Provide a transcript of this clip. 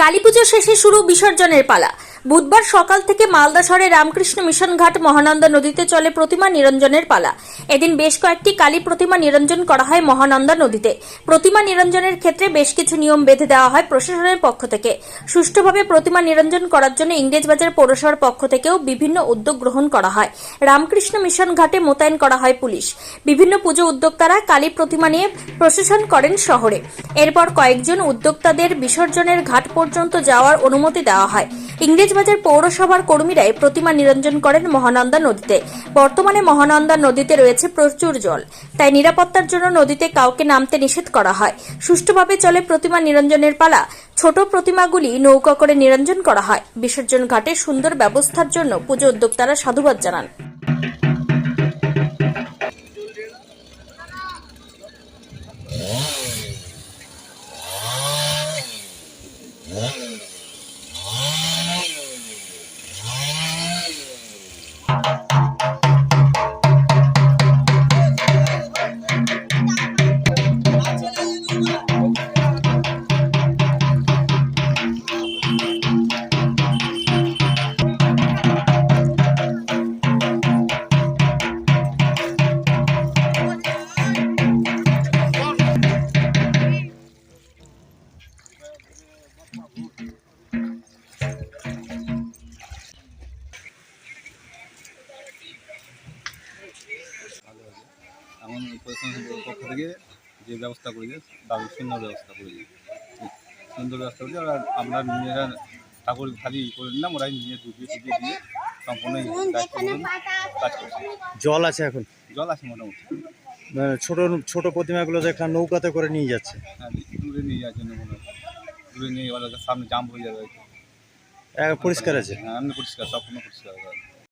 কালীপুজো শেষে শুরু বিসর্জনের পালা। বুধবার সকাল থেকে মালদা শহরে রামকৃষ্ণ মিশন ঘাট মহানন্দা নদীতে চলে প্রতিমা নিরঞ্জনের পালা। এদিন বেশ কয়েকটি কালী প্রতিমা নিরঞ্জন করা হয় মহানন্দা নদীতে। প্রতিমা নিরঞ্জনের ক্ষেত্রে বেশ কিছু নিয়ম বেঁধে দেওয়া হয় প্রশাসনের পক্ষ থেকে। সুষ্ঠুভাবে প্রতিমা নিরঞ্জন করার জন্য ইংরেজবাজার পৌরসভার পক্ষ থেকেও বিভিন্ন উদ্যোগ গ্রহণ করা হয়। রামকৃষ্ণ মিশন ঘাটে মোতায়েন করা হয় পুলিশ। বিভিন্ন পুজো উদ্যোক্তারা কালী প্রতিমা নিয়ে প্রশাসন করেন শহরে। এরপর কয়েকজন উদ্যোক্তাদের বিসর্জনের ঘাট পর্যন্ত যাওয়ার অনুমতি দেওয়া হয়। ইংরেজবাজার পৌরসভার কর্মীরাই প্রতিমা নিরঞ্জন করেন মহানন্দা নদীতে। বর্তমানে মহানন্দা নদীতে রয়েছে প্রচুর জল। তাই নিরাপত্তার জন্য নদীতে কাউকে নামতে নিষেধ করা হয়। সুষ্ঠুভাবে চলে প্রতিমা নিরঞ্জনের পালা। ছোট প্রতিমাগুলি নৌকা করে নিরঞ্জন করা হয়। বিসর্জন ঘাটে সুন্দর ব্যবস্থার জন্য পুজো উদ্যোক্তারা সাধুবাদ জানান। এমন প্রশাসনের পক্ষ থেকে যে ব্যবস্থা করেছে দারুণ সুন্দর ব্যবস্থা করেছে। সুন্দর ব্যবস্থা করেছে আমরা নিজেরা ঠাকুর খালি করে নিলাম ওরাই নিয়ে ডুবিয়ে টুবিয়ে দিয়ে সম্পূর্ণ কাজ করছে। জল আছে এখন? জল আছে মোটামুটি। ছোট ছোট প্রতিমাগুলো দেখলাম নৌকাতে করে নিয়ে যাচ্ছে। হ্যাঁ দূরে নিয়ে যাওয়ার জন্য মনে হয় দূরে নিয়ে গেলে সামনে জাম হয়ে যাবে। পরিষ্কার আছে? হ্যাঁ পরিষ্কার সম্পূর্ণ পরিষ্কার হবে